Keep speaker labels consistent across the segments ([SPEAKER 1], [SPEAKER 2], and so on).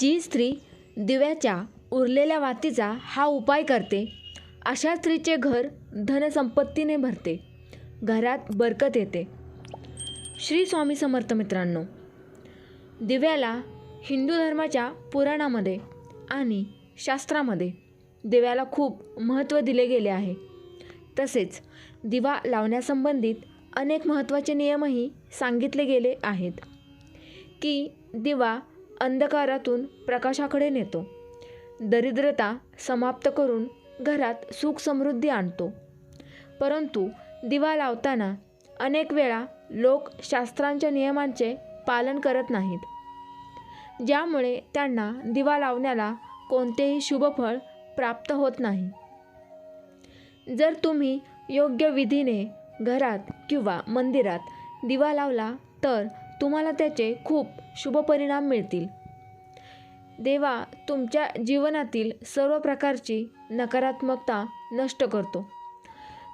[SPEAKER 1] जी स्त्री दिव्याच्या उरलेल्या वातीचा हा उपाय करते अशा स्त्रीचे घर धनसंपत्तीने भरते घरात बरकत येते. श्री स्वामी समर्थ मित्रांनो दिव्याला हिंदू धर्माच्या पुराणामध्ये आणि शास्त्रामध्ये दिव्याला खूप महत्त्व दिले गेले आहे. तसेच दिवा लावण्यासंबंधित अनेक महत्त्वाचे नियमही सांगितले गेले आहेत की दिवा अंधकारातून प्रकाशाकडे नेतो. दरिद्रता समाप्त करून घरात सुख समृद्धी आणतो. परंतु दिवा लावताना अनेक वेळा लोक शास्त्रांच्या नियमांचे पालन करत नाहीत. ज्यामुळे त्यांना दिवा लावण्याला कोणतेही शुभफळ प्राप्त होत नाही. जर तुम्ही योग्य विधीने घरात किंवा मंदिरात दिवा लावला तर तुम्हाला त्याचे खूप शुभ परिणाम मिळतील. देवा तुमच्या जीवनातील सर्व प्रकारची नकारात्मकता नष्ट करतो.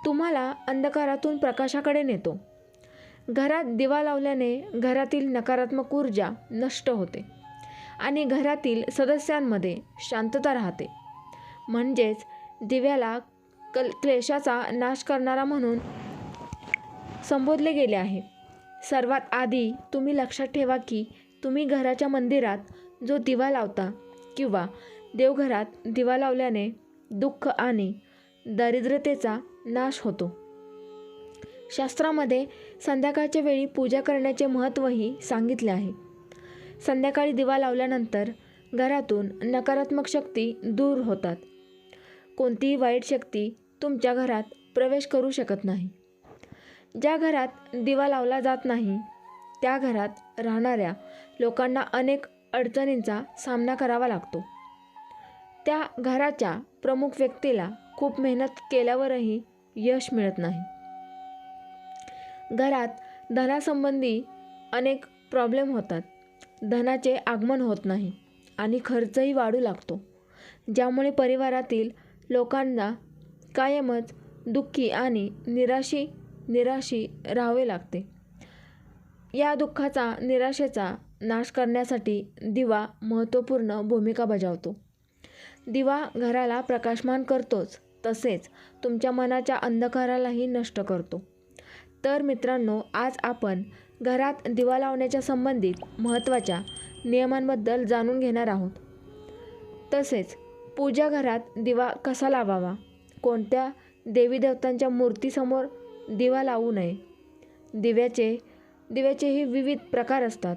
[SPEAKER 1] तुम्हाला अंधकारातून प्रकाशाकडे नेतो. घरात दिवा लावल्याने घरातील नकारात्मक ऊर्जा नष्ट होते आणि घरातील सदस्यांमध्ये शांतता राहते. म्हणजेच दिव्याला कल क्लेशाचा नाश करणारा म्हणून संबोधले गेले आहे. सर्वात आधी तुम्ही लक्षात ठेवा की तुम्ही घराच्या मंदिरात जो दिवा लावता किंवा देवघरात दिवा लावल्याने दुःख आणि दारिद्र्यतेचा नाश होतो. शास्त्रामध्ये संध्याकाळच्या वेळी पूजा करण्याचे महत्त्वही सांगितले आहे. संध्याकाळी दिवा लावल्यानंतर घरातून नकारात्मक शक्ती दूर होतात. कोणतीही वाईट शक्ती तुमच्या घरात प्रवेश करू शकत नाही. ज्या घरात दिवा लावला जात नाही त्या घरात राहणाऱ्या लोकांना अनेक अडचणींचा सामना करावा लागतो. त्या घराच्या प्रमुख व्यक्तीला खूप मेहनत केल्यावरही यश मिळत नाही. घरात धनासंबंधी अनेक प्रॉब्लेम होतात. धनाचे आगमन होत नाही आणि खर्चही वाढू लागतो ज्यामुळे परिवारातील लोकांना कायमच दुःखी आणि निराशी निराशी राहावे लागते. या दुःखाचा निराशेचा नाश करण्यासाठी दिवा महत्त्वपूर्ण भूमिका बजावतो. दिवा घराला प्रकाशमान करतोच तसेच तुमच्या मनाच्या अंधकारालाही नष्ट करतो. तर मित्रांनो आज आपण घरात दिवा लावण्याच्या संबंधित महत्त्वाच्या नियमांबद्दल जाणून घेणार आहोत. तसेच पूजा घरात दिवा कसा लावावा? कोणत्या देवी देवतांच्या मूर्तीसमोर दिवा लावू नये. दिव्याचे दिव्याचेही विविध प्रकार असतात.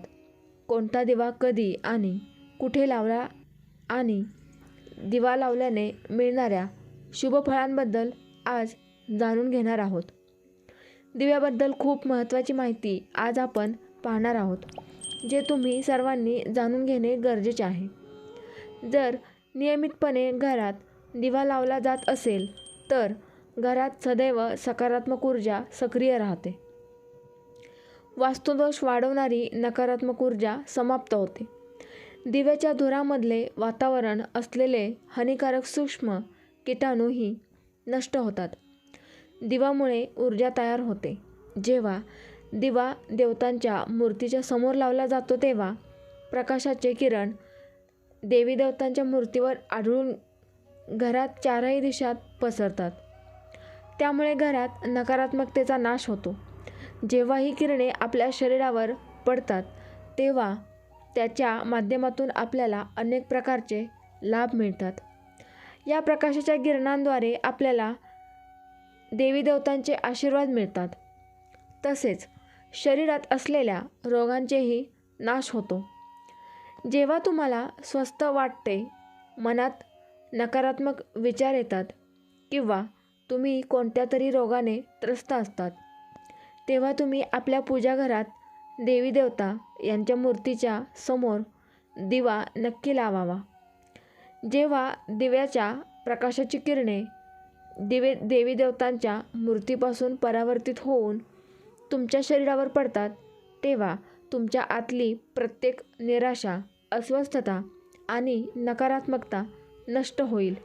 [SPEAKER 1] कोणता दिवा कधी आणि कुठे लावला आणि दिवा लावल्याने मिळणाऱ्या शुभफळांबद्दल आज जाणून घेणार आहोत. दिव्याबद्दल खूप महत्त्वाची माहिती आज आपण पाहणार आहोत जे तुम्ही सर्वांनी जाणून घेणे गरजेचे आहे. जर नियमितपणे घरात दिवा लावला जात असेल तर घरात सदैव सकारात्मक ऊर्जा सक्रिय राहते. वास्तुदोष वाढवणारी नकारात्मक ऊर्जा समाप्त होते. दिव्याच्या धुरामधले वातावरण असलेले हानिकारक सूक्ष्म किटाणूही नष्ट होतात. दिवामुळे ऊर्जा तयार होते. जेव्हा दिवा देवतांच्या मूर्तीच्या समोर लावला जातो तेव्हा प्रकाशाचे किरण देवी देवतांच्या मूर्तीवर आढळून घरात चारही दिशात पसरतात. त्यामुळे घरात नकारात्मकतेचा नाश होतो. जेव्हा ही किरणे आपल्या शरीरावर पडतात तेव्हा त्याच्या माध्यमातून आपल्याला अनेक प्रकारचे लाभ मिळतात. या प्रकाशाच्या किरणांद्वारे आपल्याला देवी देवतांचे आशीर्वाद मिळतात. तसेच शरीरात असलेल्या रोगांचेही नाश होतो. जेव्हा तुम्हाला स्वस्थ वाटते मनात नकारात्मक विचार येतात किंवा तुम्ही कोणत्या तरी रोगाने त्रस्त असतात. तेव्हा तुम्ही आपल्या पूजाघरात देवी देवता यांच्या मूर्तीच्या समोर दिवा नक्की लावावा. जेव्हा दिव्याच्या प्रकाशाची किरणे दिवे देवी देवतांच्या मूर्तीपासून परावर्तित होऊन तुमच्या शरीरावर पडतात तेव्हा तुमच्या आतली प्रत्येक निराशा अस्वस्थता आणि नकारात्मकता नष्ट होईल.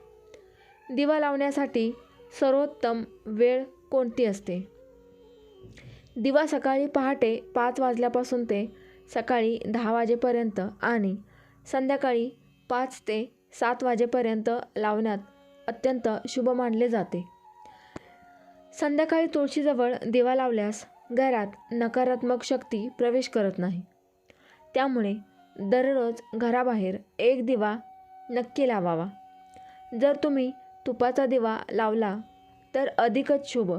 [SPEAKER 1] दिवा लावण्यासाठी सर्वोत्तम वेळ कोणती असते? दिवा सकाळी पहाटे पाच वाजल्यापासून ते सकाळी दहा वाजेपर्यंत आणि संध्याकाळी पाच ते सात वाजेपर्यंत लावण्यात अत्यंत शुभ मानले जाते. संध्याकाळी तुळशीजवळ दिवा लावल्यास घरात नकारात्मक शक्ती प्रवेश करत नाही. त्यामुळे दररोज घराबाहेर एक दिवा नक्की लावावा. जर तुम्ही तुपाचा दिवा लावला तर अधिकच शुभ.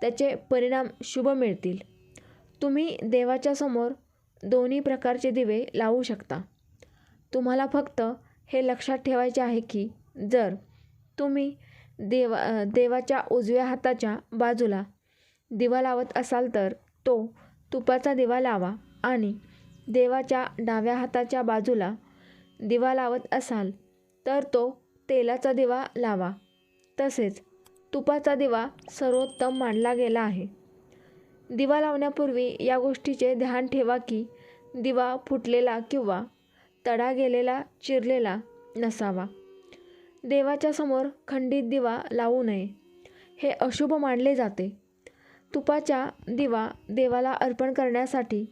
[SPEAKER 1] त्याचे परिणाम शुभ मिळतील. तुम्ही देवाच्या समोर दोन्ही प्रकारचे दिवे लावू शकता. तुम्हाला फक्त हे लक्षात ठेवायचे आहे की जर तुम्ही देवा देवाच्या उजव्या हाताच्या बाजूला दिवा लावत असाल तर तो तुपाचा दिवा लावा आणि देवाच्या डाव्या हाताच्या बाजूला दिवा लावत असाल तर तो तेलाचा दिवा लावा. तसेच तुपाचा दिवा सर्वोत्तम मानला गेला आहे. दिवा लावण्यापूर्वी या गोष्टीचे ध्यान ठेवा की दिवा फुटलेला किंवा तडा गेलेला चिरलेला नसावा. देवाच्या समोर खंडित दिवा लावू नये. हे अशुभ मानले जाते. तुपाचा दिवा देवाला अर्पण करण्यासाठी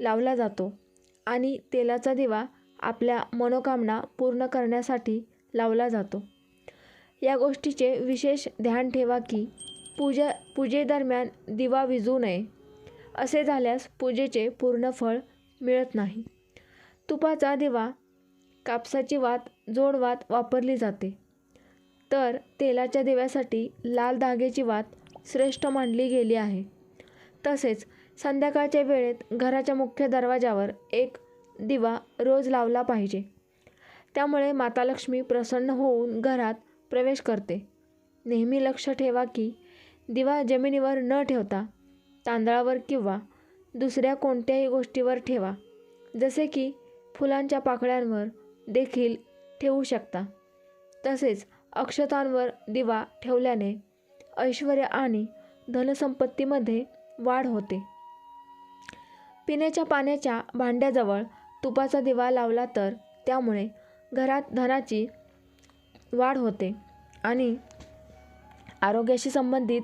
[SPEAKER 1] लावला जातो आणि तेलाचा दिवा आपल्या मनोकामना पूर्ण करण्यासाठी लावला जातो. या गोष्टीचे विशेष ध्यान ठेवा की पूजा पूजेदरम्यान दिवा विजू नये. असे झाल्यास पूजेचे पूर्ण फळ मिळत नाही. तुपाचा दिवा कापसाची वात जोडवात वापरली जाते. तर तेलाच्या दिव्यासाठी लाल धागेची वात श्रेष्ठ मानली गेली आहे. तसेच संध्याकाळच्या वेळेत घराच्या मुख्य दरवाजावर एक दिवा रोज लावला पाहिजे. त्यामुळे माता लक्ष्मी प्रसन्न होऊन घरात प्रवेश करते. नेहमी लक्ष ठेवा की दिवा जमिनीवर न ठेवता तांदळावर किंवा दुसऱ्या कोणत्याही गोष्टीवर ठेवा जसे की फुलांच्या पाकळ्यांवर देखील ठेवू शकता. तसेच अक्षतांवर दिवा ठेवल्याने ऐश्वर आणि धनसंपत्तीमध्ये वाढ होते. पिण्याच्या पाण्याच्या भांड्याजवळ तुपाचा दिवा लावला तर त्यामुळे घरात धनाची वाढ होते आणि आरोग्याशी संबंधित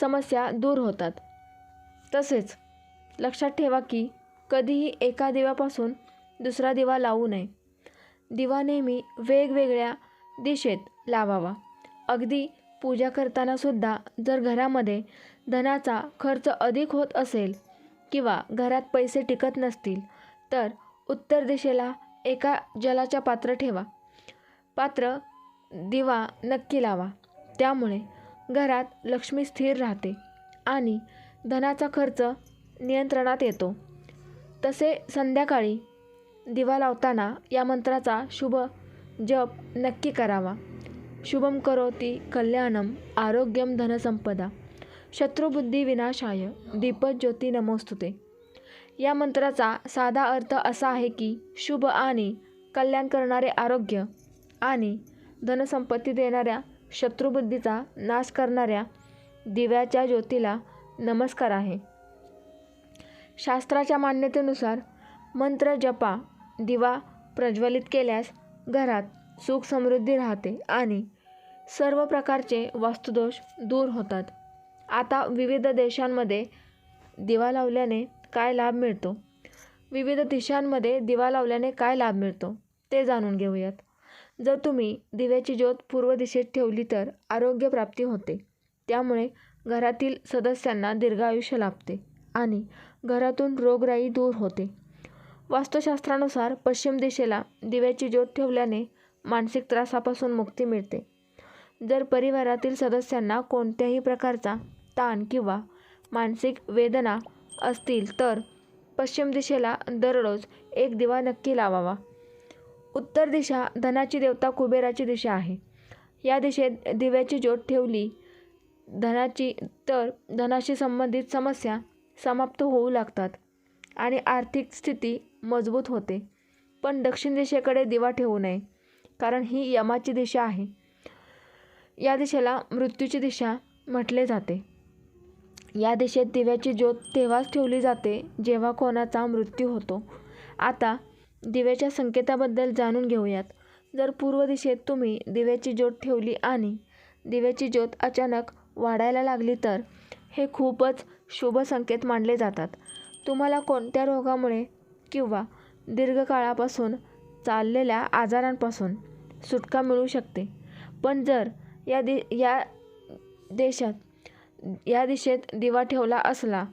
[SPEAKER 1] समस्या दूर होतात. तसेच लक्षात ठेवा की कधीही एका दिव्यापासून दुसरा दिवा लावू नये. दिवा नेहमी वेगवेगळ्या दिशेत लावावा. अगदी पूजा करताना सुद्धा जर घरामध्ये धनाचा खर्च अधिक होत असेल किंवा घरात पैसे टिकत नसतील तर उत्तर दिशेला एका जलाच्या पात्र ठेवा. पात्र दिवा नक्की लावा. त्यामुळे घरात लक्ष्मी स्थिर राहते आणि धनाचा खर्च नियंत्रणात येतो. तसे संध्याकाळी दिवा लावताना या मंत्राचा शुभ जप नक्की करावा. शुभम करोती कल्याणम आरोग्यम धनसंपदा शत्रुबुद्धी विनाशाय दीपज्योती नमोस्तुते. या मंत्राचा साधा अर्थ असा आहे की शुभ आणि कल्याण करणारे आरोग्य आणि धनसंपत्ती देणाऱ्या शत्रुबुद्धीचा नाश करणाऱ्या दिव्याच्या ज्योतीला नमस्कार आहे. शास्त्राच्या मान्यतेनुसार मंत्र जपा दिवा प्रज्वलित केल्यास घरात सुख समृद्धी राहते आणि सर्व प्रकारचे वास्तुदोष दूर होतात. आता विविध देशांमध्ये दिवा लावल्याने काय लाभ मिळतो? विविध दिशांमध्ये दिवा लावल्याने काय लाभ मिळतो? ते जाणून घेऊयात. जर तुम्ही दिव्याची ज्योत पूर्व दिशेत ठेवली तर आरोग्य प्राप्ती होते. त्यामुळे घरातील सदस्यांना दीर्घायुष्य लाभते आणि घरातून रोगराई दूर होते. वास्तुशास्त्रानुसार पश्चिम दिशेला दिव्याची ज्योत ठेवल्याने मानसिक त्रासापासून मुक्ती मिळते. जर परिवारातील सदस्यांना कोणत्याही प्रकारचा ताण किंवा मानसिक वेदना असतील तर पश्चिम दिशेला दररोज एक दिवा नक्की लावावा. उत्तर दिशा धनाची देवता कुबेराची दिशा आहे. या दिशेत दिव्याची ज्योत ठेवली धनाची तर धनाशी संबंधित समस्या समाप्त होऊ लागतात आणि आर्थिक स्थिती मजबूत होते. पण दक्षिण दिशेकडे दिवा ठेवू नये कारण ही यमाची दिशा आहे. या दिशेला मृत्यूची दिशा म्हटले जाते. या दिशेत दिव्याची ज्योत तेव्हाच ठेवली जाते जेव्हा कोणाचा मृत्यू होतो. आता दिव्याच्या संकेताबद्दल जाणून घेऊयात. जर पूर्व दिशेत तुम्ही दिव्याची ज्योत ठेवली आणि दिव्याची ज्योत अचानक वाढायला लागली तर हे खूपच शुभ संकेत मानले जातात. तुम्हाला कोणत्या रोगामुळे किंवा दीर्घकाळापासून चाललेल्या आजारांपासून सुटका मिळू शकते? पण जर या दि या देशात या दिशेत दिवा ठेवला असला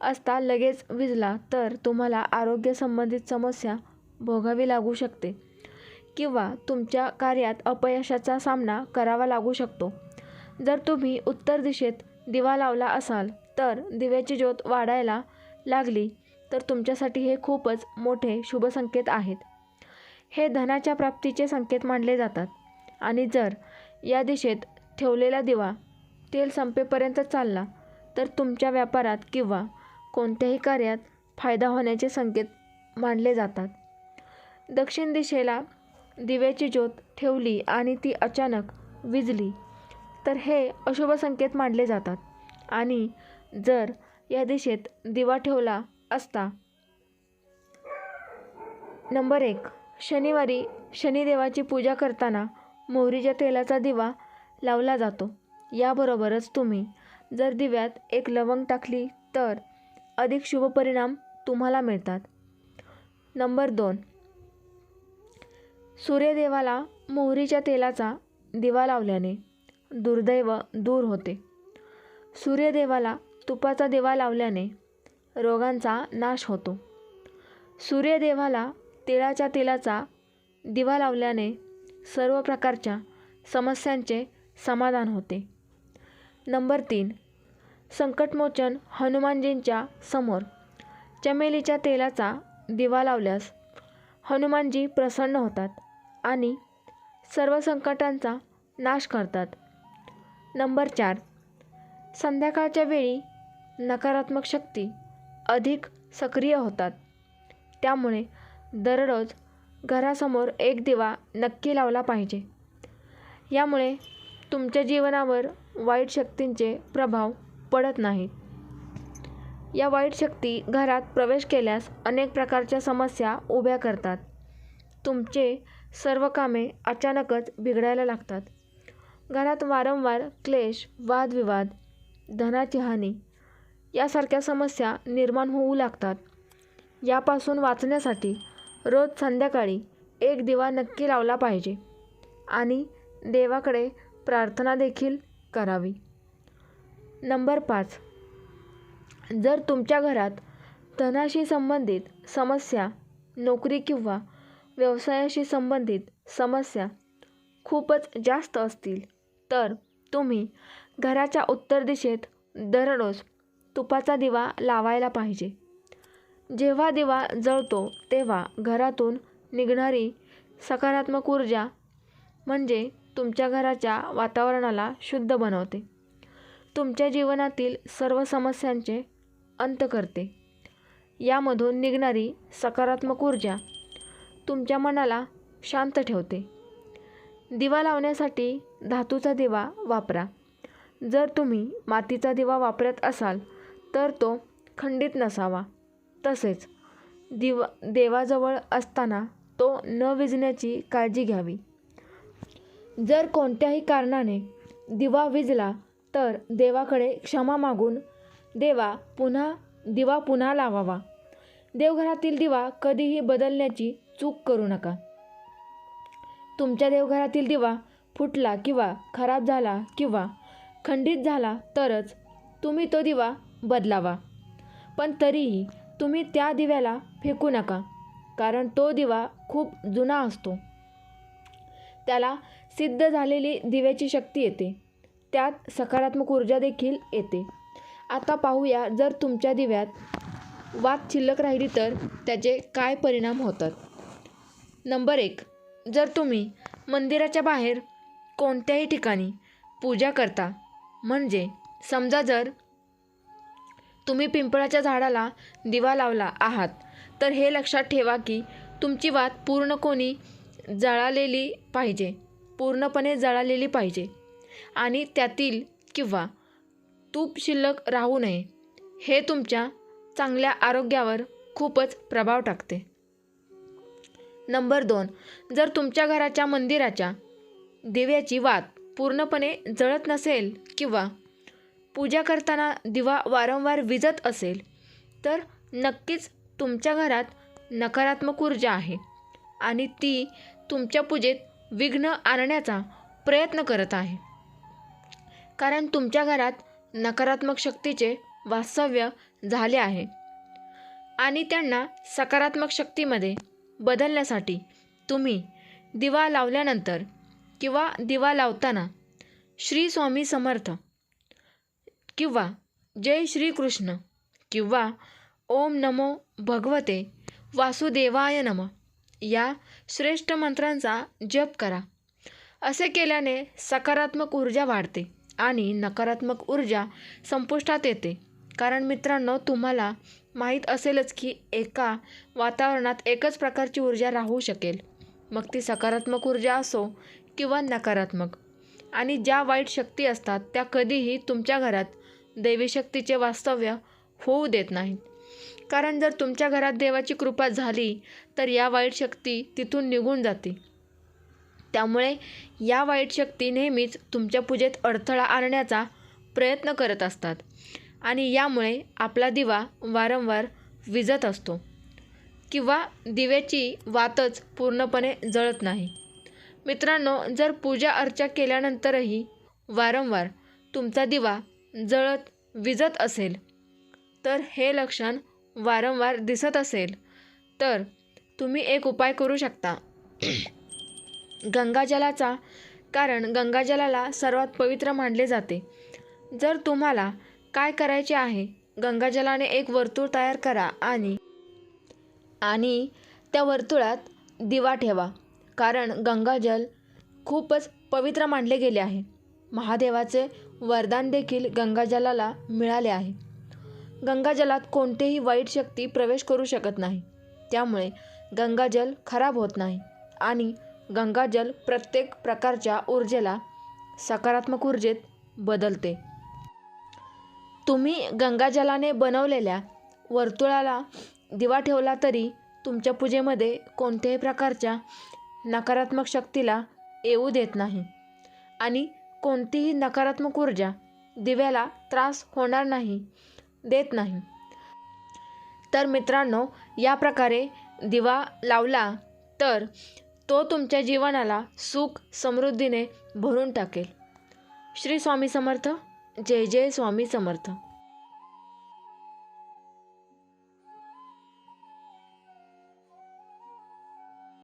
[SPEAKER 1] असता लगेच विजला तर तुम्हाला आरोग्यसंबंधित समस्या भोगावी लागू शकते किंवा तुमच्या कार्यात अपयशाचा सामना करावा लागू शकतो. जर तुम्ही उत्तर दिशेत दिवा लावला असाल तर दिव्याची ज्योत वाढायला लागली तर तुमच्यासाठी हे खूपच मोठे शुभ संकेत आहेत. हे धनाच्या प्राप्तीचे संकेत मानले जातात आणि जर या दिशेत ठेवलेला दिवा तेल संपेपर्यंत चालला तर तुमच्या व्यापारात किंवा कोणत्याही कार्यात फायदा होण्याचे संकेत मानले जातात. दक्षिण दिशेला दिव्याची ज्योत ठेवली आणि ती अचानक विजली तर हे अशुभ संकेत मानले जातात. आणि जर या दिशेत दिवा ठेवला असता नंबर एक शनिवारी शनिदेवाची पूजा करताना मोहरीच्या तेलाचा दिवा लावला जातो. याबरोबरच तुम्ही जर दिव्यात एक लवंग टाकली तर अधिक शुभ परिणाम तुम्हाला मिळतात. नंबर दोन. सूर्यदेवाला मोहरीच्या तेलाचा दिवा लावल्याने दुर्दैव दूर होते. सूर्यदेवाला तुपाचा दिवा लावल्याने रोगांचा नाश होतो. सूर्यदेवाला तिळाच्या तेलाचा दिवा लावल्याने सर्व प्रकारच्या समस्यांचे समाधान होते. नंबर तीन. संकटमोचन हनुमानजींच्या समोर. चमेलीच्या तेलाचा दिवा लावल्यास हनुमानजी प्रसन्न होतात आणि सर्व संकटांचा नाश करतात. नंबर चार. संध्याकाळच्या वेळी नकारात्मक शक्ती अधिक सक्रिय होतात. त्यामुळे दररोज घरासमोर एक दिवा नक्की लावला पाहिजे. यामुळे तुमच्या जीवनावर वाईट शक्तींचे प्रभाव पडत नाहीत या वाईट शक्ती घरात प्रवेश केल्यास अनेक प्रकारच्या समस्या उभ्या करतात. तुमचे सर्व कामे अचानकच बिघडायला लागतात. घरात वारंवार क्लेश वादविवाद धनाची हानी यासारख्या समस्या निर्माण होऊ लागतात. यापासून वाचण्यासाठी रोज संध्याकाळी एक दिवा नक्की लावला पाहिजे आणि देवाकडे प्रार्थना देखील करावी. नंबर पाच. जर तुमच्या घरात धनाशी संबंधित समस्या नोकरी किंवा व्यवसायाशी संबंधित समस्या खूपच जास्त असतील तर तुम्ही घराच्या उत्तर दिशेत दररोज तुपाचा दिवा लावायला पाहिजे. जेव्हा दिवा जळतो तेव्हा घरातून निघणारी सकारात्मक ऊर्जा म्हणजे तुमच्या घराच्या वातावरणाला शुद्ध बनवते. तुमच्या जीवनातील सर्व समस्यांचे अंत करते. यामधून निघणारी सकारात्मक ऊर्जा तुमच्या मनाला शांत ठेवते. दिवा लावण्यासाठी धातूचा दिवा वापरा. जर तुम्ही मातीचा दिवा वापरत असाल तर तो खंडित नसावा. तसेच दिवा देवाजवळ असताना तो न विजण्याची काळजी घ्यावी. जर कोणत्याही कारणाने दिवा विझला तर देवाकडे क्षमा मागून देवा पुन्हा दिवा पुन्हा लावावा. देवघरातील दिवा कधीही बदलण्याची चूक करू नका. तुमच्या देवघरातील दिवा फुटला किंवा खराब झाला किंवा खंडित झाला तरच तुम्ही तो दिवा बदलावा. पण तरीही तुम्ही त्या दिव्याला फेकू नका कारण तो दिवा खूप जुना असतो. त्याला सिद्ध झालेली दिव्याची शक्ती येते. त्यात सकारात्मक ऊर्जा देखील येते. आता पाहूया जर तुमच्या दिव्यात वात शिल्लक राहिली तर त्याचे काय परिणाम होतात. नंबर एक जर तुम्ही मंदिराच्या बाहेर कोणत्याही ठिकाणी पूजा करता म्हणजे समजा जर तुम्ही पिंपळाच्या झाडाला दिवा लावला आहात तर हे लक्षात ठेवा की तुमची वात पूर्ण कोणी जळालेली पाहिजे. पूर्णपणे जळालेली पाहिजे. आणि त्यातील किंवा तूप शिल्लक राहू नये. हे तुमच्या चांगल्या आरोग्यावर खूपच प्रभाव टाकते. नंबर दोन. जर तुमच्या घराच्या मंदिराच्या दिव्याची वात पूर्णपणे जळत नसेल किंवा पूजा करताना दिवा वारंवार विजत असेल तर नक्कीच तुमच्या घरात नकारात्मक ऊर्जा आहे. आणि ती तुमच्या पूजेत विघ्न आणण्याचा प्रयत्न करत आहे. कारण तुमच्या घरात नकारात्मक शक्तीचे वास्तव्य झाले आहे. आणि त्यांना सकारात्मक शक्तीमध्ये बदलण्यासाठी तुम्ही दिवा लावल्यानंतर किंवा दिवा लावताना श्री स्वामी समर्थ किंवा जय श्रीकृष्ण किंवा ओम नमो भगवते वासुदेवाय नम या श्रेष्ठ मंत्रांचा जप करा. असे केल्याने सकारात्मक ऊर्जा वाढते आणि नकारात्मक ऊर्जा संपुष्टात येते. कारण मित्रांनो तुम्हाला माहीत असेलच की एका वातावरणात एकच प्रकारची ऊर्जा राहू शकेल. मग ती सकारात्मक ऊर्जा असो किंवा नकारात्मक. आणि ज्या वाईट शक्ती असतात त्या कधीही तुमच्या घरात दैवी शक्तीचे वास्तव्य होऊ देत नाहीत. कारण जर तुमच्या घरात देवाची कृपा झाली तर या वाईट शक्ती तिथून निघून जाते. त्यामुळे या वाईट शक्ती नेहमीच तुमच्या पूजेत अडथळा आणण्याचा प्रयत्न करत असतात आणि यामुळे आपला दिवा वारंवार विजत असतो किंवा दिव्याची वातच पूर्णपणे जळत नाही. मित्रांनो जर पूजा अर्चा केल्यानंतरही वारंवार तुमचा दिवा जळत विजत असेल तर हे लक्षण वारंवार दिसत असेल तर तुम्ही एक उपाय करू शकता. गंगाजलाचा कारण गंगाजलाला सर्वात पवित्र मानले जाते. जर तुम्हाला काय करायचे आहे गंगाजलाने एक वर्तुळ तयार करा आणि आणि त्या वर्तुळात दिवा ठेवा कारण गंगाजल खूपच पवित्र मानले गेले आहे. महादेवाचे वरदान देखील गंगाजलाला मिळाले आहे. गंगाजलात कोणतेही वाईट शक्ती प्रवेश करू शकत नाही. त्यामुळे गंगाजल खराब होत नाही आणि गंगाजल प्रत्येक प्रकारच्या ऊर्जेला सकारात्मक ऊर्जेत बदलते. तुम्ही गंगाजलाने बनवलेल्या वर्तुळाला दिवा ठेवला तरी तुमच्या पूजेमध्ये कोणत्याही प्रकारच्या नकारात्मक शक्तीला येऊ देत नाही आणि कोणतीही नकारात्मक ऊर्जा दिव्याला त्रास होणार नाही. देत नाही. तर मित्रांनो या प्रकारे दिवा लावला तर तो तुमच्या जीवनाला सुख समृद्धीने भरून टाकेल. श्री स्वामी समर्थ. जय जय स्वामी समर्थ.